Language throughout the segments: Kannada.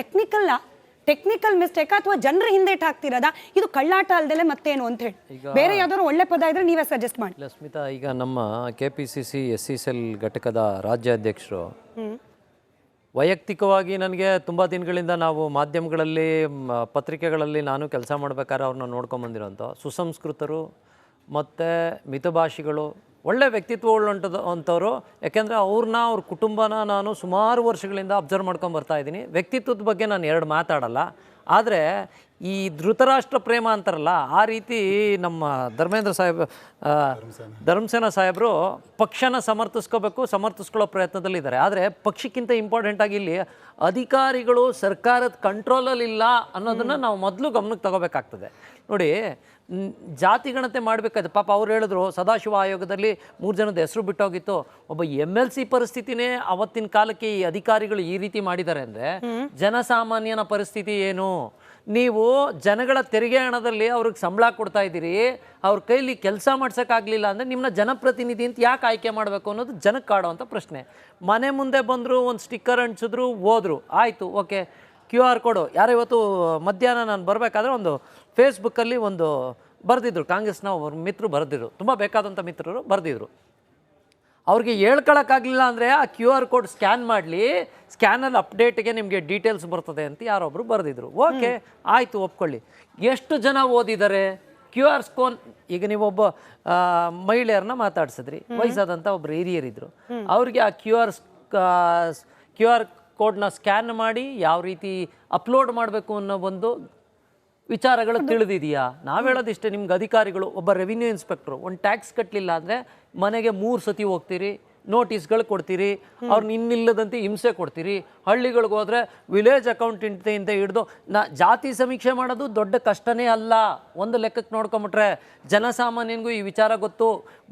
ಟೆಕ್ನಿಕಲ್ ಟೆಕ್ನಿಕಲ್ ಮಿಸ್ಟೇಕ್ ಅಥವಾ ಜನರ ಹಿಂದೆ ಹಾಕ್ತಿರೋದ? ಇದು ಕಳ್ಳಾಟ ಅಲ್ದಲೆ ಮತ್ತೇನು ಅಂತ ಹೇಳಿ. ಬೇರೆ ಯಾವ್ದಾದ್ರು ಒಳ್ಳೆ ಪದ ಇದ್ರೆ ನೀವೇ ಸಜೆಸ್ಟ್ ಮಾಡಿ. ಇಲ್ಲ ಸ್ಮಿತಾ ಈಗ ನಮ್ಮ K P C C S C cell ಘಟಕದ ರಾಜ್ಯಾಧ್ಯಕ್ಷರು ವೈಯಕ್ತಿಕವಾಗಿ ನನಗೆ ತುಂಬ ದಿನಗಳಿಂದ ನಾವು ಮಾಧ್ಯಮಗಳಲ್ಲಿ ಪತ್ರಿಕೆಗಳಲ್ಲಿ ನಾನು ಕೆಲಸ ಮಾಡ್ಬೇಕಾದ್ರೆ ಅವ್ರನ್ನ ನೋಡ್ಕೊಂಬಂದಿರೋಂಥ ಸುಸಂಸ್ಕೃತರು ಮತ್ತು ಮಿತಭಾಷಿಗಳು ಒಳ್ಳೆ ವ್ಯಕ್ತಿತ್ವವುಳ್ಳಂಥದ್ದು ಅಂಥವ್ರು. ಯಾಕೆಂದರೆ ಅವ್ರನ್ನ, ಅವ್ರ ಕುಟುಂಬನ ನಾನು ಸುಮಾರು ವರ್ಷಗಳಿಂದ ಅಬ್ಸರ್ವ್ ಮಾಡ್ಕೊಂಡು ಬರ್ತಾ ಇದ್ದೀನಿ. ವ್ಯಕ್ತಿತ್ವದ ಬಗ್ಗೆ ನಾನು ಎರಡು ಮಾತಾಡಲ್ಲ. ಆದರೆ ಈ ಧೃತರಾಷ್ಟ್ರ ಪ್ರೇಮ ಅಂತಾರಲ್ಲ ಆ ರೀತಿ ನಮ್ಮ ಧರ್ಮೇಂದ್ರ ಸಾಹೇಬ್ ಧರ್ಮಸೇನ ಸಾಹೇಬರು ಪಕ್ಷನ ಸಮರ್ಥಿಸ್ಕೋಬೇಕು ಸಮರ್ಥಿಸ್ಕೊಳ್ಳೋ ಪ್ರಯತ್ನದಲ್ಲಿದ್ದಾರೆ ಆದರೆ ಪಕ್ಷಕ್ಕಿಂತ ಇಂಪಾರ್ಟೆಂಟ್ ಆಗಿ ಇಲ್ಲಿ ಅಧಿಕಾರಿಗಳು ಸರ್ಕಾರದ ಕಂಟ್ರೋಲಲ್ಲಿ ಇಲ್ಲ ಅನ್ನೋದನ್ನು ನಾವು ಮೊದಲು ಗಮನಕ್ಕೆ ತಗೋಬೇಕಾಗ್ತದೆ. ನೋಡಿ ಜಾತಿ ಗಣತೆ ಮಾಡಬೇಕಾದ್ರೆ ಪಾಪ ಅವ್ರು ಹೇಳಿದ್ರು ಸದಾಶಿವ ಆಯೋಗದಲ್ಲಿ ಮೂರು ಜನದ ಹೆಸರು ಬಿಟ್ಟೋಗಿತ್ತು. ಒಬ್ಬ ಎಂ ಎಲ್ ಸಿ ಪರಿಸ್ಥಿತಿನೇ ಅವತ್ತಿನ ಕಾಲಕ್ಕೆ ಈ ಅಧಿಕಾರಿಗಳು ಈ ರೀತಿ ಮಾಡಿದ್ದಾರೆ ಅಂದರೆ ಜನಸಾಮಾನ್ಯನ ಪರಿಸ್ಥಿತಿ ಏನು? ನೀವು ಜನಗಳ ತೆರಿಗೆ ಹಣದಲ್ಲಿ ಅವ್ರಿಗೆ ಸಂಬಳ ಕೊಡ್ತಾ ಇದ್ದೀರಿ, ಅವ್ರ ಕೈಲಿ ಕೆಲಸ ಮಾಡ್ಸೋಕ್ಕಾಗಲಿಲ್ಲ ಅಂದರೆ ನಿಮ್ಮನ್ನ ಜನಪ್ರತಿನಿಧಿ ಅಂತ ಯಾಕೆ ಆಯ್ಕೆ ಮಾಡಬೇಕು ಅನ್ನೋದು ಜನಕ್ಕೆ ಕಾಡುವಂಥ ಪ್ರಶ್ನೆ. ಮನೆ ಮುಂದೆ ಬಂದರು ಒಂದು ಸ್ಟಿಕ್ಕರ್ ಅಂಟಿಸಿದ್ರು ಹೋದರು. ಆಯಿತು, ಓಕೆ. ಕ್ಯೂ ಆರ್ ಕೋಡು. ಯಾರೋ ಇವತ್ತು ಮಧ್ಯಾಹ್ನ ನಾನು ಬರಬೇಕಾದ್ರೆ ಒಂದು ಫೇಸ್ಬುಕ್ಕಲ್ಲಿ ಒಂದು ಬರೆದಿದ್ರು. ಕಾಂಗ್ರೆಸ್ನ ಒಬ್ಬರು ಮಿತ್ರರು ಬರೆದಿದ್ರು. ತುಂಬ ಬೇಕಾದಂಥ ಮಿತ್ರರು ಬರೆದಿದ್ರು. ಅವ್ರಿಗೆ ಹೇಳ್ಕೊಳಕ್ಕಾಗಲಿಲ್ಲ ಅಂದರೆ ಆ ಕ್ಯೂ ಆರ್ ಕೋಡ್ ಸ್ಕ್ಯಾನ್ ಮಾಡಲಿ ಸ್ಕ್ಯಾನಲ್ಲಿ ಅಪ್ಡೇಟ್ಗೆ ನಿಮಗೆ ಡೀಟೇಲ್ಸ್ ಬರ್ತದೆ ಅಂತ ಯಾರೊಬ್ಬರು ಬರೆದಿದ್ರು. ಓಕೆ ಆಯಿತು ಒಪ್ಕೊಳ್ಳಿ. ಎಷ್ಟು ಜನ ಓದಿದ್ದಾರೆ ಕ್ಯೂ ಆರ್ ಸ್ಕೋನ್ ಈಗ ನೀವೊಬ್ಬ ಮಹಿಳೆಯರನ್ನ ಮಾತಾಡ್ಸಿದ್ರಿ ವಯಸ್ಸಾದಂಥ ಒಬ್ರು ಹಿರಿಯರಿದ್ರು. ಅವ್ರಿಗೆ ಆ ಕ್ಯೂ ಆರ್ ಕ್ಯೂ ಆರ್ ಕೋಡ್ನ ಸ್ಕ್ಯಾನ್ ಮಾಡಿ ಯಾವ ರೀತಿ ಅಪ್ಲೋಡ್ ಮಾಡಬೇಕು ಅನ್ನೋ ಒಂದು ವಿಚಾರಗಳು ತಿಳಿದಿದೆಯಾ? ನಾವು ಹೇಳೋದಿಷ್ಟೇ ನಿಮ್ಗೆ ಅಧಿಕಾರಿಗಳು ಒಬ್ಬ ರೆವಿನ್ಯೂ ಇನ್ಸ್ಪೆಕ್ಟ್ರು ಒಂದು ಟ್ಯಾಕ್ಸ್ ಕಟ್ಟಲಿಲ್ಲ ಅಂದರೆ ಮನೆಗೆ ಮೂರು ಸತಿ ಹೋಗ್ತೀರಿ ನೋಟಿಸ್ಗಳು ಕೊಡ್ತೀರಿ ಅವ್ರನ್ನ ಇನ್ನಿಲ್ಲದಂತೆ ಹಿಂಸೆ ಕೊಡ್ತೀರಿ ಹಳ್ಳಿಗಳಿಗೆ ಹೋದರೆ ವಿಲೇಜ್ ಅಕೌಂಟೆಂಟಿಂದ ಹಿಡಿದು ನಾ ಜಾತಿ ಸಮೀಕ್ಷೆ ಮಾಡೋದು ದೊಡ್ಡ ಕಷ್ಟನೇ ಅಲ್ಲ. ಒಂದು ಲೆಕ್ಕಕ್ಕೆ ನೋಡ್ಕೊಂಬಿಟ್ರೆ ಜನಸಾಮಾನ್ಯನಿಗೂ ಈ ವಿಚಾರ ಗೊತ್ತು.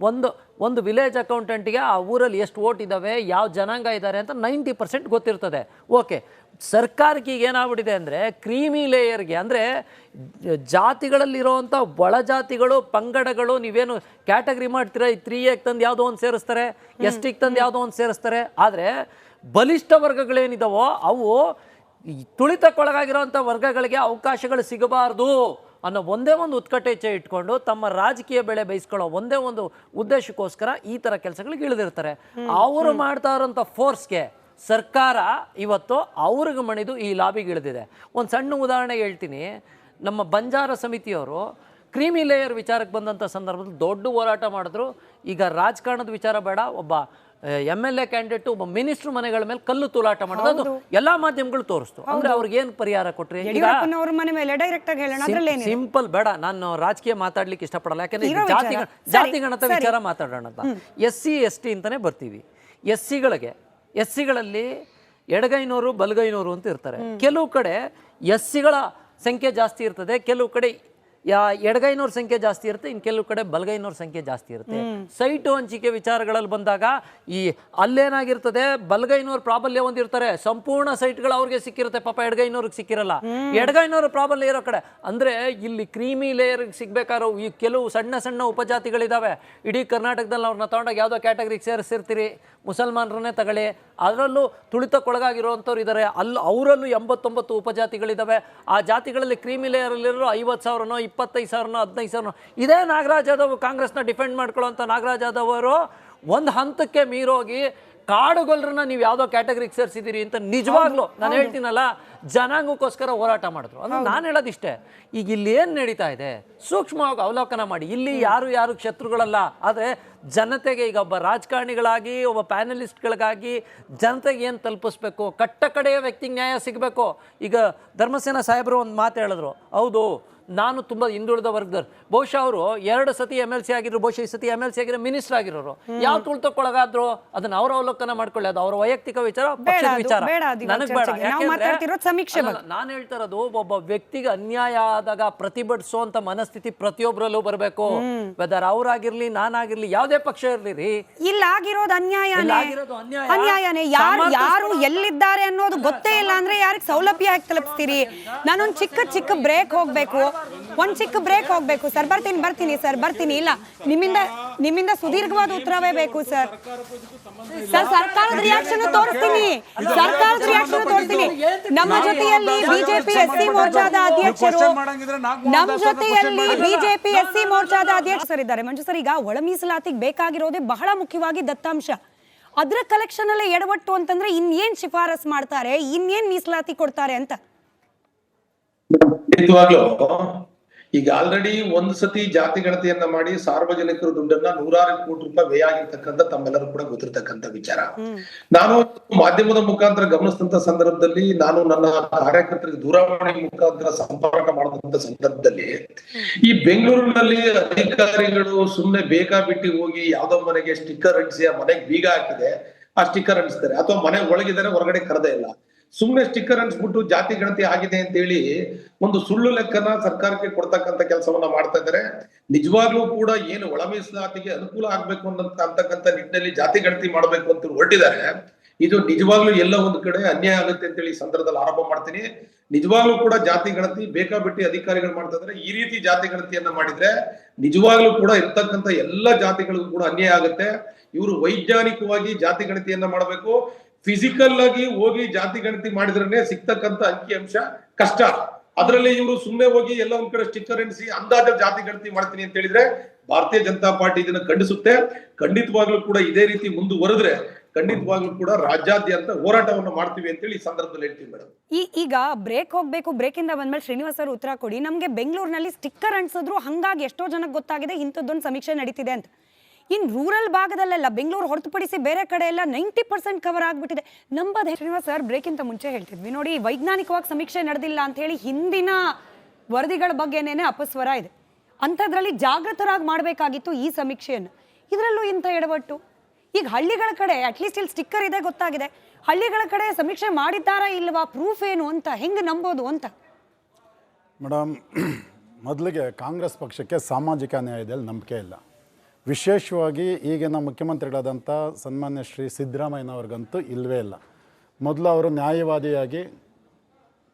ಒಂದು ಒಂದು ವಿಲೇಜ್ ಅಕೌಂಟೆಂಟ್ಗೆ ಆ ಊರಲ್ಲಿ ಎಷ್ಟು ಓಟ್ ಇದ್ದಾವೆ ಯಾವ ಜನಾಂಗ ಇದ್ದಾರೆ ಅಂತ ನೈಂಟಿ ಪರ್ಸೆಂಟ್ ಗೊತ್ತಿರ್ತದೆ. ಓಕೆ ಸರ್ಕಾರಕ್ಕೆ ಈಗ ಏನಾಗ್ಬಿಟ್ಟಿದೆ ಅಂದರೆ ಕ್ರೀಮಿ ಲೇಯರ್ಗೆ ಅಂದರೆ ಜಾತಿಗಳಲ್ಲಿರೋವಂಥ ಒಳ ಜಾತಿಗಳು ಪಂಗಡಗಳು ನೀವೇನು ಕ್ಯಾಟಗರಿ ಮಾಡ್ತೀರಾ ಈ ತ್ರೀ ಎಗ್ ತಂದು ಯಾವುದೋ ಒಂದು ಸೇರಿಸ್ತಾರೆ ಎಸ್ ಟಿಗೆ ತಂದು ಯಾವುದೋ ಒಂದು ಸೇರಿಸ್ತಾರೆ. ಆದರೆ ಬಲಿಷ್ಠ ವರ್ಗಗಳೇನಿದಾವೋ ಅವು ಈ ತುಳಿತಕ್ಕೊಳಗಾಗಿರೋಂಥ ವರ್ಗಗಳಿಗೆ ಅವಕಾಶಗಳು ಸಿಗಬಾರ್ದು. ಅನ್ನೋ ಒಂದೇ ಒಂದು ಉತ್ಕಟೇಚ್ಛೆ ಇಟ್ಕೊಂಡು ತಮ್ಮ ರಾಜಕೀಯ ಬೆಳೆ ಬಯಸ್ಕೊಳ್ಳೋ ಒಂದೇ ಒಂದು ಉದ್ದೇಶಕ್ಕೋಸ್ಕರ ಈ ಥರ ಕೆಲಸಗಳಿಗೆ ಇಳಿದಿರ್ತಾರೆ. ಅವರು ಮಾಡ್ತಾ ಇರೋಂಥ ಫೋರ್ಸ್ಗೆ ಸರ್ಕಾರ ಇವತ್ತು ಅವ್ರಿಗೆ ಮಣಿದು ಈ ಲಾಬಿಗೆ ಇಳಿದಿದೆ. ಒಂದು ಸಣ್ಣ ಉದಾಹರಣೆ ಹೇಳ್ತೀನಿ. ನಮ್ಮ ಬಂಜಾರ ಸಮಿತಿಯವರು ಕ್ರೀಮಿ ಲೇಯರ್ ವಿಚಾರಕ್ಕೆ ಬಂದಂಥ ಸಂದರ್ಭದಲ್ಲಿ ದೊಡ್ಡ ಹೋರಾಟ ಮಾಡಿದ್ರು. ಈಗ ರಾಜಕಾರಣದ ವಿಚಾರ ಬೇಡ ಒಬ್ಬ ಎಂ ಎಲ್ ಎ ಕ್ಯಾಂಡಿಡೇಟ್ ಒಬ್ಬ ಮಿನಿಸ್ಟ್ರು ಮನೆಗಳ ಮೇಲೆ ಕಲ್ಲು ತೂಲಾಟ ಮಾಡೋದು. ಅದು ಎಲ್ಲಾ ಮಾಧ್ಯಮಗಳು ತೋರಿಸ್ತು. ಅಂದ್ರೆ ಅವ್ರಿಗೆ ಏನು ಪರಿಹಾರ ಕೊಟ್ರಿ? ಈಗ ಯಡಿಯೂರಪ್ಪನವ್ರ ಮನೆ ಮೇಲೆ ಡೈರೆಕ್ಟಾಗಿ ಹೇಳೋಣ ಅದ್ರಲ್ಲಿ ಸಿಂಪಲ್ ಬೇಡ ನಾನು ರಾಜಕೀಯ ಮಾತಾಡ್ಲಿಕ್ಕೆ ಇಷ್ಟಪಡಲ್ಲ. ಯಾಕಂದ್ರೆ ಜಾತಿ. ಜಾತಿ ಗಣತ ವಿಚಾರ ಮಾತಾಡೋಣ ಅಂತ. ಎಸ್ ಸಿ ಎಸ್ ಟಿ ಅಂತಾನೆ ಬರ್ತೀವಿ. ಎಸ್ ಸಿಗಳಿಗೆ ಎಸ್ ಸಿಗಳಲ್ಲಿ ಎಡಗೈನೂರು ಬಲಗೈನೂರು ಅಂತ ಇರ್ತಾರೆ. ಕೆಲವು ಕಡೆ ಎಸ್ ಸಿಗಳ ಸಂಖ್ಯೆ ಜಾಸ್ತಿ ಇರ್ತದೆ ಕೆಲವು ಕಡೆ ಯಾ ಎಡಗೈನವ್ರ ಸಂಖ್ಯೆ ಜಾಸ್ತಿ ಇರುತ್ತೆ ಇನ್ನು ಕೆಲವು ಕಡೆ ಬಲಗೈನವ್ರ ಸಂಖ್ಯೆ ಜಾಸ್ತಿ ಇರುತ್ತೆ. ಸೈಟು ಹಂಚಿಕೆ ವಿಚಾರಗಳಲ್ಲಿ ಬಂದಾಗ ಈ ಅಲ್ಲೇನಾಗಿರ್ತದೆ ಬಲಗೈನವ್ರ ಪ್ರಾಬಲ್ಯ ಹೊಂದಿರ್ತಾರೆ ಸಂಪೂರ್ಣ ಸೈಟ್ಗಳು ಅವ್ರಿಗೆ ಸಿಕ್ಕಿರುತ್ತೆ ಪಾಪ ಎಡಗೈನವ್ರಿಗೆ ಸಿಕ್ಕಿರಲ್ಲ. ಎಡಗೈನವ್ರ ಪ್ರಾಬಲ್ಯ ಇರೋ ಕಡೆ ಅಂದ್ರೆ ಇಲ್ಲಿ ಕ್ರೀಮಿ ಲೇಯರ್ ಸಿಗ್ಬೇಕಾರೋ ಈ ಕೆಲವು ಸಣ್ಣ ಸಣ್ಣ ಉಪಜಾತಿಗಳಿದ್ದಾವೆ ಇಡೀ ಕರ್ನಾಟಕದಲ್ಲಿ ಅವ್ರನ್ನ ತಗೊಂಡಾಗ ಯಾವುದೋ ಕ್ಯಾಟಗರಿಗೆ ಸೇರಿಸಿರ್ತೀರಿ ಮುಸಲ್ಮಾನರನ್ನೇ ತಗೊಳ್ಳಿ. ಅದರಲ್ಲೂ ತುಳಿತಕ್ಕೊಳಗಾಗಿರುವಂಥವ್ರು ಇದ್ದಾರೆ ಅಲ್ಲಿ ಅವರಲ್ಲೂ ಎಂಬತ್ತೊಂಬತ್ತು ಉಪಜಾತಿಗಳಿದ್ದಾವೆ ಆ ಜಾತಿಗಳಲ್ಲಿ ಕ್ರೀಮಿ ಲೇಯರಲ್ಲಿರೋ ಐವತ್ತು ಸಾವಿರನೋ ಇಪ್ಪತ್ತೈದು ಸಾವಿರನೋ ಹದಿನೈದು ಸಾವಿರನೋ. ಇದೇ ನಾಗರಾಜ್ ಯಾದವ್ ಕಾಂಗ್ರೆಸ್ನ ಡಿಫೆಂಡ್ ಅಂತ ನಾಗರಾಜ್ ಯಾದವ್ ಅವರು ಒಂದು ಹಂತಕ್ಕೆ ಮೀರೋಗಿ ಕಾಡುಗೊಲ್ಲರನ್ನ ನೀವು ಯಾವುದೋ ಕ್ಯಾಟಗರಿಗೆ ಸೇರಿಸಿದ್ದೀರಿ ಅಂತ ನಿಜವಾಗ್ಲೂ ನಾನು ಹೇಳ್ತೀನಲ್ಲ ಜನಾಂಗಕ್ಕೋಸ್ಕರ ಹೋರಾಟ ಮಾಡಿದ್ರು. ಅಂದ್ರೆ ನಾನು ಹೇಳೋದಿಷ್ಟೇ. ಈಗ ಇಲ್ಲಿ ಏನು ನಡೀತಾ ಇದೆ? ಸೂಕ್ಷ್ಮವಾಗಿ ಅವಲೋಕನ ಮಾಡಿ. ಇಲ್ಲಿ ಯಾರು ಯಾರು ಶತ್ರುಗಳಲ್ಲ. ಆದರೆ ಜನತೆಗೆ ಈಗ ಒಬ್ಬ ರಾಜಕಾರಣಿಗಳಾಗಿ ಒಬ್ಬ ಪ್ಯಾನಲಿಸ್ಟ್ಗಳಿಗಾಗಿ ಜನತೆಗೆ ಏನು ತಲುಪಿಸ್ಬೇಕು? ಕಟ್ಟ ಕಡೆಯ ವ್ಯಕ್ತಿಗೆ ನ್ಯಾಯ ಸಿಗಬೇಕು. ಈಗ ಧರ್ಮಸೇನಾ ಸಾಹೇಬರು ಒಂದು ಮಾತು ಹೇಳಿದ್ರು. ಹೌದು ನಾನು ತುಂಬ ಹಿಂದುಳಿದ ವರ್ಗದವ್ರು. ಬಹುಶಃ ಅವರು ಎರಡು ಸತಿ ಎಂ ಎಲ್ ಸಿ ಆಗಿದ್ರು ಬಹುಶಃ ಈ ಸತಿ ಎಂ ಎಲ್ ಸಿ ಆಗಿರೋ ಮಿನಿಸ್ಟರ್ ಆಗಿರೋರು. ಯಾವ ತುಳಿತಕ್ಕೊಳಗಾದ್ರು ಅದನ್ನ ಅವ್ರ ಅವಲೋಕನ ಮಾಡ್ಕೊಳ್ಳಿ ಅದು ಅವ್ರ ವೈಯಕ್ತಿಕ ವಿಚಾರ ಪಕ್ಷದ ವಿಚಾರ. ನನಗೆ ಬೇಡ. ಸಮೀಕ್ಷೆ ನಾನು ಹೇಳ್ತಾ ಇರೋದು ಒಬ್ಬ ವ್ಯಕ್ತಿಗೆ ಅನ್ಯಾಯ ಆದಾಗ ಪ್ರತಿಭಟಿಸುವಂತ ಮನಸ್ಥಿತಿ ಪ್ರತಿಯೊಬ್ಬರಲ್ಲೂ ಬರಬೇಕು. ವೆದರ್ ಅವ್ರಾಗಿರ್ಲಿ ನಾನಾಗಿರ್ಲಿ ಯಾವುದೇ ಪಕ್ಷ ಇರ್ಲಿ ರೀ ಇಲ್ಲ ಆಗಿರೋದು ಅನ್ಯಾಯನೇ. ಅನ್ಯಾಯನೇ. ಯಾರು ಯಾರು ಎಲ್ಲಿದ್ದಾರೆ ಅನ್ನೋದು ಗೊತ್ತೇ ಇಲ್ಲ ಅಂದ್ರೆ ಯಾರಿಗೆ ಸೌಲಭ್ಯ ಯಾಕೆ ತಲುಪಿಸ್ತೀರಿ? ನಾನೊಂದು ಚಿಕ್ಕ ಚಿಕ್ಕ ಬ್ರೇಕ್ ಹೋಗ್ಬೇಕು. ಒಂದ್ ಚಿಕ್ಕ ಬ್ರೇಕ್ ಹೋಗ್ಬೇಕು ಸರ್ ಬರ್ತೀನಿ ಬರ್ತೀನಿ ಸರ್ ಬರ್ತೀನಿ. ಇಲ್ಲ ನಿಮ್ಮಿಂದ ನಿಮ್ಮಿಂದ ಸುದೀರ್ಘವಾದ ಉತ್ತರವೇ ಬೇಕು ಸರ್ ಸರ್ ಸರ್ಕಾರದ ರಿಯಾಕ್ಷನ್ ತೋರಿಸ್ತೀನಿ. ಸರ್ಕಾರದ ರಿಯಾಕ್ಷನ್ ತೋರಿಸ್ತೀನಿ. ನಮ್ಮ ಜೊತೆಯಲ್ಲಿ ಬಿಜೆಪಿ ಎಸ್ ಸಿ ಮೋರ್ಚಾದ ಅಧ್ಯಕ್ಷರು ನಮ್ಮ ಜೊತೆಯಲ್ಲಿ ಬಿಜೆಪಿ ಎಸ್ ಸಿ ಮೋರ್ಚಾದ ಅಧ್ಯಕ್ಷರಿದ್ದಾರೆ ಮಂಜು ಸರ್ ಈಗ ಒಳ ಮೀಸಲಾತಿಗೆ ಬೇಕಾಗಿರೋದೇ ಬಹಳ ಮುಖ್ಯವಾಗಿ ದತ್ತಾಂಶ. ಅದ್ರ ಕಲೆಕ್ಷನ್ ಅಲ್ಲೇ ಎಡವಟ್ಟು ಅಂತಂದ್ರೆ ಇನ್ನೇನ್ ಶಿಫಾರಸ್ ಮಾಡ್ತಾರೆ? ಇನ್ನೇನ್ ಮೀಸಲಾತಿ ಕೊಡ್ತಾರೆ ಅಂತ? ಈಗ ಆಲ್ರೆಡಿ ಒಂದು ಸತಿ ಜಾತಿ ಗಣತಿಯನ್ನ ಮಾಡಿ ಸಾರ್ವಜನಿಕರ ದುಡ್ಡನ್ನ ನೂರಾರು ಕೋಟಿ ರೂಪಾಯಿ ವ್ಯಯ ಆಗಿರ್ತಕ್ಕಂಥ ತಮ್ಮೆಲ್ಲರೂ ಕೂಡ ಗೊತ್ತಿರ್ತಕ್ಕಂಥ ವಿಚಾರ. ನಾನು ಮಾಧ್ಯಮದ ಮುಖಾಂತರ ಗಮನಿಸಿದಂತ ಸಂದರ್ಭದಲ್ಲಿ ನಾನು ನನ್ನ ಕಾರ್ಯಕರ್ತರಿಗೆ ದೂರವಾಣಿ ಮುಖಾಂತರ ಸಂಪರ್ಕ ಮಾಡಿದಂತ ಸಂದರ್ಭದಲ್ಲಿ ಈ ಬೆಂಗಳೂರಿನಲ್ಲಿ ಅಧಿಕಾರಿಗಳು ಸುಮ್ಮನೆ ಬೇಕಾ ಬಿಟ್ಟಿ ಹೋಗಿ ಯಾವ್ದೋ ಮನೆಗೆ ಸ್ಟಿಕ್ಕರ್ ಅಂಟಿಸಿ ಆ ಮನೆಗೆ ಬೀಗ ಹಾಕಿದೆ ಆ ಸ್ಟಿಕ್ಕರ್ ಅಂಟಿಸ್ತಾರೆ. ಅಥವಾ ಮನೆ ಒಳಗಿದ್ದಾರೆ ಹೊರಗಡೆ ಕರೆದೇ ಇಲ್ಲ. ಸುಮ್ನೆ ಸ್ಟಿಕ್ಕರ್ ಅನ್ಸ್ಬಿಟ್ಟು ಜಾತಿ ಗಣತಿ ಆಗಿದೆ ಅಂತ ಹೇಳಿ ಒಂದು ಸುಳ್ಳು ಲೆಕ್ಕನ ಸರ್ಕಾರಕ್ಕೆ ಕೊಡ್ತಕ್ಕಂಥ ಕೆಲಸವನ್ನ ಮಾಡ್ತಾ ಇದ್ದಾರೆ. ನಿಜವಾಗ್ಲೂ ಕೂಡ ಏನು ಒಳ ಮೀಸಲಾತಿಗೆ ಅನುಕೂಲ ಆಗ್ಬೇಕು ಅನ್ನೋಂತ ಅಂತಕ್ಕಂಥ ನಿಟ್ಟಿನಲ್ಲಿ ಜಾತಿ ಗಣತಿ ಮಾಡ್ಬೇಕು ಅಂತ ಹೊರಟಿದ್ದಾರೆ. ಇದು ನಿಜವಾಗ್ಲೂ ಎಲ್ಲ ಒಂದು ಕಡೆ ಅನ್ಯಾಯ ಆಗುತ್ತೆ ಅಂತ ಹೇಳಿ ಸಂದರ್ಭದಲ್ಲಿ ಆರೋಪ ಮಾಡ್ತೀನಿ. ನಿಜವಾಗ್ಲೂ ಕೂಡ ಜಾತಿ ಗಣತಿ ಬೇಕಾಬಿಟ್ಟಿ ಅಧಿಕಾರಿಗಳು ಮಾಡ್ತಾ ಇದ್ದಾರೆ. ಈ ರೀತಿ ಜಾತಿ ಗಣತಿಯನ್ನ ಮಾಡಿದ್ರೆ ನಿಜವಾಗ್ಲೂ ಕೂಡ ಇರ್ತಕ್ಕಂಥ ಎಲ್ಲ ಜಾತಿಗಳಿಗೂ ಕೂಡ ಅನ್ಯಾಯ ಆಗುತ್ತೆ. ಇವರು ವೈಜ್ಞಾನಿಕವಾಗಿ ಜಾತಿ ಗಣತಿಯನ್ನ ಮಾಡಬೇಕು. ಫಿಸಿಕಲ್ ಆಗಿ ಹೋಗಿ ಜಾತಿ ಗಣತಿ ಮಾಡಿದ್ರೆ ಸಿಗ್ತಕ್ಕಂತ ಅಂಕಿ ಅಂಶ ಕಷ್ಟ. ಅದರಲ್ಲಿ ಇವರು ಸುಮ್ಮನೆ ಹೋಗಿ ಎಲ್ಲ ಒಂದ್ ಕಡೆ ಸ್ಟಿಕ್ಕರ್ ಎಣಿಸಿ ಅಂದಾಜ ಜಾತಿ ಗಣತಿ ಮಾಡ್ತೀನಿ ಅಂತ ಹೇಳಿದ್ರೆ ಭಾರತೀಯ ಜನತಾ ಪಾರ್ಟಿ ಇದನ್ನ ಖಂಡಿಸುತ್ತೆ. ಖಂಡಿತವಾಗ್ಲೂ ಕೂಡ ಇದೇ ರೀತಿ ಮುಂದುವರೆದ್ರೆ ಖಂಡಿತವಾಗ್ಲೂ ಕೂಡ ರಾಜ್ಯಾದ್ಯಂತ ಹೋರಾಟವನ್ನು ಮಾಡ್ತೀವಿ ಅಂತೇಳಿ ಈ ಸಂದರ್ಭದಲ್ಲಿ ಹೇಳ್ತೀವಿ ಮೇಡಮ್. ಈ ಈಗ ಬ್ರೇಕ್ ಹೋಗ್ಬೇಕು ಬ್ರೇಕ್ ಇಂದ ಬಂದ್ಮೇಲೆ ಶ್ರೀನಿವಾಸ್ ಅವರು ಉತ್ತರ ಕೊಡಿ. ನಮಗೆ ಬೆಂಗಳೂರಿನಲ್ಲಿ ಸ್ಟಿಕ್ಕರ್ ಅಂಟಿಸಿದ್ರು ಹಂಗಾಗಿ ಎಷ್ಟೋ ಜನಕ್ಕೆ ಗೊತ್ತಾಗಿದೆ, ಇಂಥದ್ದೊಂದು ಸಮೀಕ್ಷೆ ನಡೀತಿದೆ ಅಂತ. ಇನ್ ರೂರಲ್ ಭಾಗದಲ್ಲೆಲ್ಲ ಬೆಂಗಳೂರು ಹೊರತುಪಡಿಸಿ ಬೇರೆ ಕಡೆ ಎಲ್ಲ ನೈಂಟಿ ಪರ್ಸೆಂಟ್ ಕವರ್ ಆಗ್ಬಿಟ್ಟಿದೆ. ನಂಬದ ಶ್ರೀನಿವಾಸ್ ಸರ್ ಬ್ರೇಕಿಂತ ಮುಂಚೆ ಹೇಳ್ತಿದ್ವಿ. ನೋಡಿ, ವೈಜ್ಞಾನಿಕವಾಗಿ ಸಮೀಕ್ಷೆ ನಡೆದಿಲ್ಲ ಅಂತ ಹೇಳಿ ಹಿಂದಿನ ವರದಿಗಳ ಬಗ್ಗೆನೇ ಅಪಸ್ವರ ಇದೆ. ಅಂಥದ್ರಲ್ಲಿ ಜಾಗೃತರಾಗಿ ಮಾಡಬೇಕಾಗಿತ್ತು ಈ ಸಮೀಕ್ಷೆಯನ್ನು. ಇದರಲ್ಲೂ ಇಂಥ ಎಡವಟ್ಟು. ಈಗ ಹಳ್ಳಿಗಳ ಕಡೆ ಅಟ್ಲೀಸ್ಟ್ ಇಲ್ಲಿ ಸ್ಟಿಕ್ಕರ್ ಇದೆ ಗೊತ್ತಾಗಿದೆ. ಹಳ್ಳಿಗಳ ಕಡೆ ಸಮೀಕ್ಷೆ ಮಾಡಿದ್ದಾರಾ ಇಲ್ವಾ? ಪ್ರೂಫ್ ಏನು ಅಂತ, ಹೆಂಗೆ ನಂಬೋದು ಅಂತ? ಮೇಡಮ್ ಮೊದಲಿಗೆ ಕಾಂಗ್ರೆಸ್ ಪಕ್ಷಕ್ಕೆ ಸಾಮಾಜಿಕ ನ್ಯಾಯದಲ್ಲಿ ನಂಬಿಕೆ ಇಲ್ಲ. ವಿಶೇಷವಾಗಿ ಈಗಿನ ಮುಖ್ಯಮಂತ್ರಿಗಳಾದಂಥ ಸನ್ಮಾನ್ಯ ಶ್ರೀ ಸಿದ್ದರಾಮಯ್ಯನವ್ರಿಗಂತೂ ಇಲ್ಲವೇ ಇಲ್ಲ. ಮೊದಲು ಅವರು ನ್ಯಾಯವಾದಿಯಾಗಿ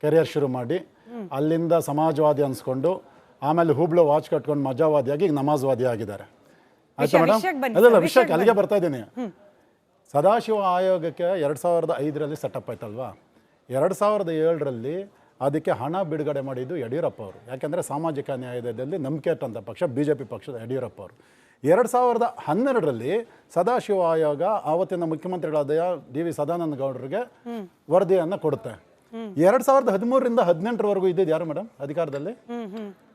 ಕೆರಿಯರ್ ಶುರು ಮಾಡಿ ಅಲ್ಲಿಂದ ಸಮಾಜವಾದಿ ಅನ್ಸ್ಕೊಂಡು ಆಮೇಲೆ ಹುಬ್ಳು ವಾಚ್ ಕಟ್ಕೊಂಡು ಮಜಾವಾದಿಯಾಗಿ ಈಗ ನಮಾಜ್ವಾದಿ ಆಗಿದ್ದಾರೆ. ಆಯ್ತಾ ಮೇಡಮ್ ಸರ್, ವಿಷಯಕ್ಕೆ ವಿಷಯಕ್ಕೆ ಅಲ್ಲಿಗೆ ಬರ್ತಾ ಇದ್ದೀನಿ. ಸದಾಶಿವ ಆಯೋಗಕ್ಕೆ ಎರಡು ಸಾವಿರದ ಐದರಲ್ಲಿ ಸೆಟಪ್ ಆಯ್ತಲ್ವಾ? ಎರಡು ಸಾವಿರದ ಏಳರಲ್ಲಿ ಅದಕ್ಕೆ ಹಣ ಬಿಡುಗಡೆ ಮಾಡಿದ್ದು ಯಡಿಯೂರಪ್ಪ ಅವರು. ಯಾಕೆಂದರೆ ಸಾಮಾಜಿಕ ನ್ಯಾಯದಲ್ಲಿ ನಂಬಿಕೆ ಇಟ್ಟಂಥ ಪಕ್ಷ ಬಿ ಜೆ ಪಿ ಪಕ್ಷದ ಯಡಿಯೂರಪ್ಪ ಅವರು. ಎರಡು ಸಾವಿರದ ಹನ್ನೆರಡರಲ್ಲಿ ಸದಾಶಿವ ಆಯೋಗ ಆವತ್ತಿನ ಮುಖ್ಯಮಂತ್ರಿಗಳಾದ ಡಿ ವಿ ಸದಾನಂದ ಗೌಡರಿಗೆ ವರದಿಯನ್ನು ಕೊಡುತ್ತೆ. ಎರಡ್ ಸಾವಿರದ ಹದಿಮೂರರಿಂದ ಹದಿನೆಂಟರವರೆಗೂ ಇದ್ದಿದ್ದು ಯಾರು ಮೇಡಮ್ ಅಧಿಕಾರದಲ್ಲಿ?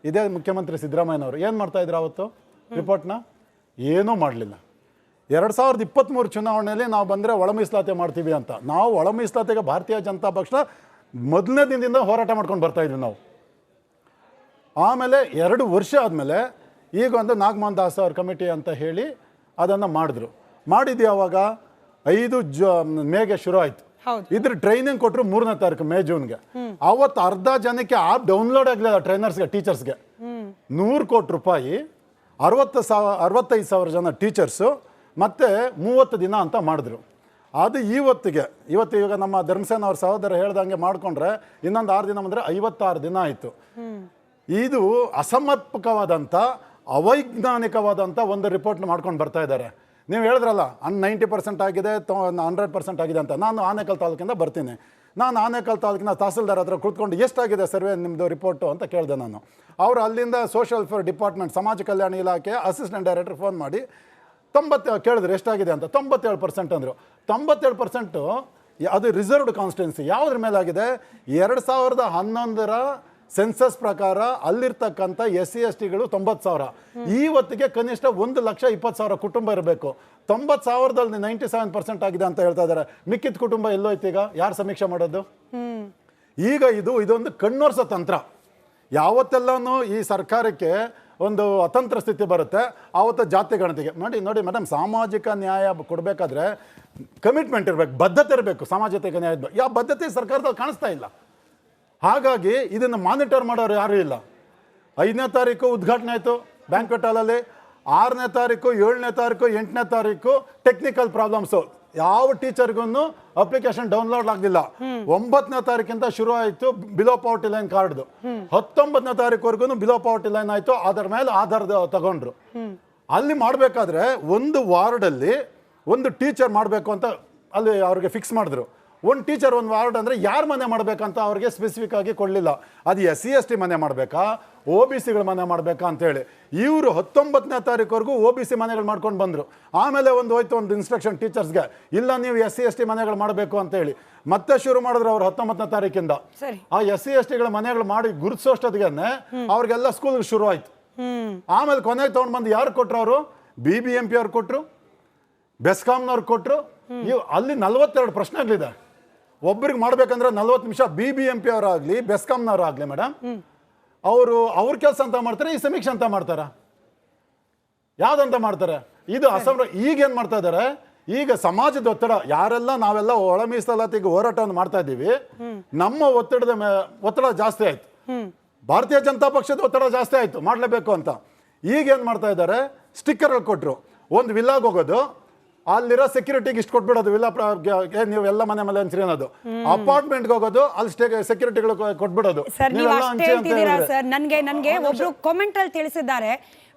ಇದೇ ಮುಖ್ಯಮಂತ್ರಿ ಸಿದ್ದರಾಮಯ್ಯನವರು. ಏನು ಮಾಡ್ತಾ ಇದ್ರು ಅವತ್ತು ರಿಪೋರ್ಟ್ನ? ಏನೂ ಮಾಡಲಿಲ್ಲ. ಎರಡು ಸಾವಿರದ ಇಪ್ಪತ್ತ್ಮೂರು ಚುನಾವಣೆಯಲ್ಲಿ ನಾವು ಬಂದರೆ ಒಳ ಮೀಸಲಾತಿ ಮಾಡ್ತೀವಿ ಅಂತ. ನಾವು ಒಳ ಮೀಸಲಾತಿಗೆ ಭಾರತೀಯ ಜನತಾ ಪಕ್ಷ ಮೊದಲನೇ ದಿನದಿಂದ ಹೋರಾಟ ಮಾಡ್ಕೊಂಡು ಬರ್ತಾ ಇದ್ವಿ ನಾವು. ಆಮೇಲೆ ಎರಡು ವರ್ಷ ಆದಮೇಲೆ ಈಗ ಒಂದು ನಾಗಮೋಹನ್ ದಾಸ್ ಅವ್ರ ಕಮಿಟಿ ಅಂತ ಹೇಳಿ ಅದನ್ನು ಮಾಡಿದ್ರು. ಮಾಡಿದ್ದು ಅವಾಗ ಐದು ಜ ಮೇಗೆ ಶುರು ಆಯಿತು. ಇದ್ರ ಟ್ರೈನಿಂಗ್ ಕೊಟ್ಟರು ಮೂರನೇ ತಾರೀಕು ಮೇ ಜೂನ್ಗೆ. ಅವತ್ತು ಅರ್ಧ ಜನಕ್ಕೆ ಆಪ್ ಡೌನ್ಲೋಡ್ ಆಗಲಿಲ್ಲ ಟ್ರೈನರ್ಸ್ಗೆ ಟೀಚರ್ಸ್ಗೆ ನೂರು ಕೋಟಿ ರೂಪಾಯಿ ಅರವತ್ತು ಸಾವಿರ ಅರವತ್ತೈದು ಸಾವಿರ ಜನ ಟೀಚರ್ಸು ಮತ್ತು ಮೂವತ್ತು ದಿನ ಅಂತ ಮಾಡಿದ್ರು. ಅದು ಇವತ್ತಿಗೆ ಇವತ್ತು ಇವಾಗ ನಮ್ಮ ಧರ್ಮಸೇನ ಅವ್ರ ಸಹೋದರ ಹೇಳ್ದಂಗೆ ಮಾಡಿಕೊಂಡ್ರೆ ಇನ್ನೊಂದು ಆರು ದಿನ ಬಂದರೆ ಐವತ್ತಾರು ದಿನ ಆಯಿತು. ಇದು ಅಸಮರ್ಪಕವಾದಂಥ ಅವೈಜ್ಞಾನಿಕವಾದಂಥ ಒಂದು ರಿಪೋರ್ಟ್ನ ಮಾಡ್ಕೊಂಡು ಬರ್ತಾ ಇದ್ದಾರೆ. ನೀವು ಹೇಳಿದ್ರಲ್ಲ, ಅನ್ ನೈಂಟಿ ಪರ್ಸೆಂಟ್ ಆಗಿದೆ, ತೊ ಹಂಡ್ರೆಡ್ ಪರ್ಸೆಂಟ್ ಆಗಿದೆ ಅಂತ. ನಾನು ಆನೇಕಲ್ ತಾಲೂಕಿಂದ ಬರ್ತೀನಿ. ನಾನು ಆನೇಕಲ್ ತಾಲೂಕಿನ ತಹಸೀಲ್ದಾರ್ ಹತ್ರ ಕೂತ್ಕೊಂಡು ಎಷ್ಟಾಗಿದೆ ಸರ್ವೆ ನಿಮ್ಮದು ರಿಪೋರ್ಟು ಅಂತ ಕೇಳಿದೆ ನಾನು. ಅವರು ಅಲ್ಲಿಂದ ಸೋಷಿಯಲ್ ವೆಲ್ಫೇರ್ ಡಿಪಾರ್ಟ್ಮೆಂಟ್ ಸಮಾಜ ಕಲ್ಯಾಣ ಇಲಾಖೆ ಅಸಿಸ್ಟೆಂಟ್ ಡೈರೆಕ್ಟರ್ ಫೋನ್ ಮಾಡಿ ತೊಂಬತ್ತು, ಕೇಳಿದ್ರು ಎಷ್ಟಾಗಿದೆ ಅಂತ. ತೊಂಬತ್ತೇಳು ಪರ್ಸೆಂಟ್ ಅಂದರು. ತೊಂಬತ್ತೇಳು ಪರ್ಸೆಂಟು, ಅದು ರಿಸರ್ವ್ಡ್ ಕಾನ್ಸ್ಟಿಟ್ಯೂನ್ಸಿ ಯಾವುದ್ರ ಮೇಲಾಗಿದೆ? ಎರಡು ಸಾವಿರದ ಹನ್ನೊಂದರ ಸೆನ್ಸಸ್ ಪ್ರಕಾರ ಅಲ್ಲಿರ್ತಕ್ಕಂಥ ಎಸ್ ಸಿ ಎಸ್ ಟಿಗಳು ತೊಂಬತ್ತು ಸಾವಿರ. ಈ ಹೊತ್ತಿಗೆ ಕನಿಷ್ಠ ಒಂದು ಲಕ್ಷ ಇಪ್ಪತ್ತು ಸಾವಿರ ಕುಟುಂಬ ಇರಬೇಕು. ತೊಂಬತ್ತು ಸಾವಿರದಲ್ಲಿ ನೈಂಟಿ ಸೆವೆನ್ ಪರ್ಸೆಂಟ್ ಆಗಿದೆ ಅಂತ ಹೇಳ್ತಾ ಇದ್ದಾರೆ. ಮಿಕ್ಕಿದ ಕುಟುಂಬ ಎಲ್ಲೋಯ್ತು ಈಗ? ಯಾರು ಸಮೀಕ್ಷೆ ಮಾಡೋದು? ಈಗ ಇದು, ಇದೊಂದು ಕಣ್ಣೋರ್ಸೋ ತಂತ್ರ. ಯಾವತ್ತೆಲ್ಲನೂ ಈ ಸರ್ಕಾರಕ್ಕೆ ಒಂದು ಅತಂತ್ರ ಸ್ಥಿತಿ ಬರುತ್ತೆ. ಆವತ್ತು ಜಾತಿ ಗಣತಿಗೆ. ನೋಡಿ ನೋಡಿ ಮೇಡಮ್ ಸಾಮಾಜಿಕ ನ್ಯಾಯ ಕೊಡಬೇಕಾದ್ರೆ ಕಮಿಟ್ಮೆಂಟ್ ಇರಬೇಕು, ಬದ್ಧತೆ ಇರಬೇಕು, ಸಾಮಾಜಿಕ ನ್ಯಾಯದ ಯಾವ ಬದ್ಧತೆ ಸರ್ಕಾರದಲ್ಲಿ ಕಾಣಿಸ್ತಾ ಇಲ್ಲ. ಹಾಗಾಗಿ ಇದನ್ನು ಮಾನಿಟರ್ ಮಾಡೋರು ಯಾರೂ ಇಲ್ಲ. ಐದನೇ ತಾರೀಕು ಉದ್ಘಾಟನೆ ಆಯಿತು ಬ್ಯಾಂಕ್ವೆಟ್ ಹಾಲಲ್ಲಿ ಆರನೇ ತಾರೀಕು, ಏಳನೇ ತಾರೀಕು, ಎಂಟನೇ ತಾರೀಕು ಟೆಕ್ನಿಕಲ್ ಪ್ರಾಬ್ಲಮ್ಸು ಯಾವ ಟೀಚರ್ಗೂ ಅಪ್ಲಿಕೇಶನ್ ಡೌನ್ಲೋಡ್ ಆಗಲಿಲ್ಲ. ಒಂಬತ್ತನೇ ತಾರೀಕಿಂದ ಶುರು ಆಯಿತು ಬಿಲೋ ಪಾವರ್ಟಿ ಲೈನ್ ಕಾರ್ಡ್ದು ಹತ್ತೊಂಬತ್ತನೇ ತಾರೀಕುವರೆಗೂ ಬಿಲೋ ಪಾವರ್ಟಿ ಲೈನ್ ಆಯಿತು, ಅದರ ಮೇಲೆ ಆಧಾರ್ ತಗೊಂಡ್ರು. ಅಲ್ಲಿ ಮಾಡಬೇಕಾದ್ರೆ ಒಂದು ವಾರ್ಡಲ್ಲಿ ಒಂದು ಟೀಚರ್ ಮಾಡಬೇಕು ಅಂತ ಅಲ್ಲಿ ಅವ್ರಿಗೆ ಫಿಕ್ಸ್ ಮಾಡಿದ್ರು. ಒಂದು ಟೀಚರ್ ಒಂದು ವಾರ್ಡ್ ಅಂದರೆ ಯಾರು ಮನೆ ಮಾಡಬೇಕಂತ ಅವ್ರಿಗೆ ಸ್ಪೆಸಿಫಿಕ್ ಆಗಿ ಕೊಡಲಿಲ್ಲ. ಅದು ಎಸ್ ಸಿ ಎಸ್ ಟಿ ಮನೆ ಮಾಡಬೇಕಾ? ಒ ಬಿ ಸಿಗಳ ಮನೆ ಮಾಡಬೇಕಾ ಅಂತೇಳಿ. ಇವರು ಹತ್ತೊಂಬತ್ತನೇ ತಾರೀಕುವರೆಗೂ ಒ ಬಿ ಸಿ ಮನೆಗಳು ಮಾಡ್ಕೊಂಡು ಬಂದರು. ಆಮೇಲೆ ಒಂದು ಹೋಯ್ತು ಒಂದು ಇನ್ಸ್ಟ್ರಕ್ಷನ್ ಟೀಚರ್ಸ್ಗೆ ಇಲ್ಲ ನೀವು ಎಸ್ ಸಿ ಎಸ್ ಟಿ ಮನೆಗಳು ಮಾಡಬೇಕು ಅಂತೇಳಿ. ಮತ್ತೆ ಶುರು ಮಾಡಿದ್ರು ಅವ್ರು ಹತ್ತೊಂಬತ್ತನೇ ತಾರೀಕಿಂದ. ಆ ಎಸ್ ಸಿ ಎಸ್ ಟಿಗಳ ಮನೆಗಳು ಮಾಡಿ ಗುರುತಿಸೋಷ್ಟೊತ್ತಿಗೆ ಅವ್ರಿಗೆಲ್ಲ ಸ್ಕೂಲ್ ಶುರು ಆಯ್ತು ಆಮೇಲೆ ಕೊನೆಗೆ ತೊಗೊಂಡು ಬಂದು ಯಾರು ಕೊಟ್ಟರು ಅವರು? ಬಿ ಬಿ ಎಂ ಪಿ ಅವ್ರು ಕೊಟ್ಟರು ಬೆಸ್ಕಾಮ್ನವ್ರು ಕೊಟ್ಟರು ಇವು ಅಲ್ಲಿ ನಲ್ವತ್ತೆರಡು ಪ್ರಶ್ನೆಗಳಿದೆ. ಒಬ್ರಿಗೆ ಮಾಡ್ಬೇಕಂದ್ರೆ ನಲ್ವತ್ತು ನಿಮಿಷ ಬಿ ಬಿ ಎಂ ಪಿ ಅವರಾಗಲಿ ಬೆಸ್ಕಾಂನವ್ರು ಆಗಲಿ ಮೇಡಮ್. ಅವರು ಅವ್ರ ಕೆಲಸ ಅಂತ ಮಾಡ್ತಾರೆ, ಈ ಸಮೀಕ್ಷೆ ಅಂತ ಮಾಡ್ತಾರ. ಯಾವ್ದಂತ ಮಾಡ್ತಾರೆ? ಇದು ಅಸಮ ಈಗ ಏನ್ ಮಾಡ್ತಾ ಇದ್ದಾರೆ ಈಗ ಸಮಾಜದ ಒತ್ತಡ, ಯಾರೆಲ್ಲ ನಾವೆಲ್ಲ ಒಳ ಮೀಸಲಾತಿಗೆ ಹೋರಾಟವನ್ನು ಮಾಡ್ತಾ ಇದ್ದೀವಿ, ನಮ್ಮ ಒತ್ತಡದ ಒತ್ತಡ ಜಾಸ್ತಿ ಆಯ್ತು. ಭಾರತೀಯ ಜನತಾ ಪಕ್ಷದ ಒತ್ತಡ ಜಾಸ್ತಿ ಆಯ್ತು, ಮಾಡಲೇಬೇಕು ಅಂತ. ಈಗ ಏನ್ ಮಾಡ್ತಾ ಇದ್ದಾರೆ ಸ್ಟಿಕ್ಕರ್ ಕೊಟ್ರು. ಒಂದು ವಿಲ್ಲಾಗ್ ಹೋಗೋದು ಅಲ್ಲಿರೋ ಸೆಕ್ಯೂರಿಟಿಗೆ ಇಷ್ಟು ಕೊಟ್ಬಿಡೋದು. ಗೆ- ನೀವು ಎಲ್ಲ ಮನೆ ಮೇಲೆ ಹಂಚ್ರಿ ಅನ್ನೋದು. ಅಪಾರ್ಟ್ಮೆಂಟ್ಗೆ ಹೋಗೋದು ಅಲ್ಲಿ ಸ್ಟೇ ಸೆಕ್ಯೂರಿಟಿಗಳು ಕೊಟ್ಬಿಡೋದು. ಸರ್ ನನ್ಗೆ ನನ್ಗೆ ಒಬ್ರು ಕಾಮೆಂಟ್ ಅಲ್ಲಿ ತಿಳಿಸಿದ್ದಾರೆ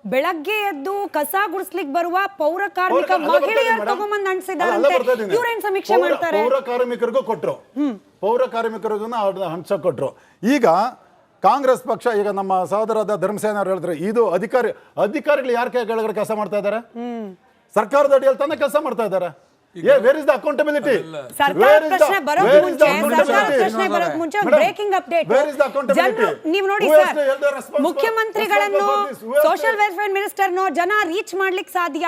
ಬೆಳಗ್ಗೆ ಎದ್ದು ಕಸ ಗುಡಿಸ್ಲಿಕ್ಕೆ ಬರುವ ಪೌರ ಕಾರ್ಮಿಕ ಮಹಿಳೆಯರು ತಗೊಂಬಂದು ಇದೀನಿ. ಇವ್ರೇನ್ ಸಮೀಕ್ಷೆ ಮಾಡ್ತಾರೆ? ಪೌರ ಕಾರ್ಮಿಕರಿಗೂ ಕೊಟ್ರು. ಪೌರ ಕಾರ್ಮಿಕರಿಗೂ ಹಂಚಕ್ ಕೊಟ್ರು. ಈಗ ಕಾಂಗ್ರೆಸ್ ಪಕ್ಷ ಈಗ ನಮ್ಮ ಸಹೋದರದ ಧರ್ಮಸೇನ ಅವ್ರು ಹೇಳಿದ್ರು ಇದು ಅಧಿಕಾರಿ ಅಧಿಕಾರಿಗಳು ಯಾರ ಕೈ ಕೆಳಗಡೆ ಕೆಲಸ ಮಾಡ್ತಾ ಇದ್ದಾರೆ ಸರ್ಕಾರದ ಅಡಿಯಲ್ಲಿ ತನ್ನ ಕೆಲಸ ಮಾಡ್ತಾ ಇದ್ದಾರೆ. ಏ ವೇರ್ ಇಸ್ ದ ಅಕೌಂಟಬಿಲಿಟಿ ಸರ್ಕಾರ ಪ್ರಶ್ನೆ ಬರೋಕ್ ಮುಂಚೆ ಸರ್ಕಾರ ಪ್ರಶ್ನೆ ಬರೋಕ್ ಮುಂಚೆ ಬ್ರೇಕಿಂಗ್ ಅಪ್ಡೇಟ್ ಜನರು ನೀವು ನೋಡಿ ಸರ್ ಮುಖ್ಯಮಂತ್ರಿಗಳನ್ನು ಸೋಷಿಯಲ್ ವೆಲ್ಫೇರ್ ಮಿನಿಸ್ಟರ್ನೋ ಜನ ರೀಚ್ ಮಾಡ್ಲಿಕ್ಕೆ ಸಾಧ್ಯ?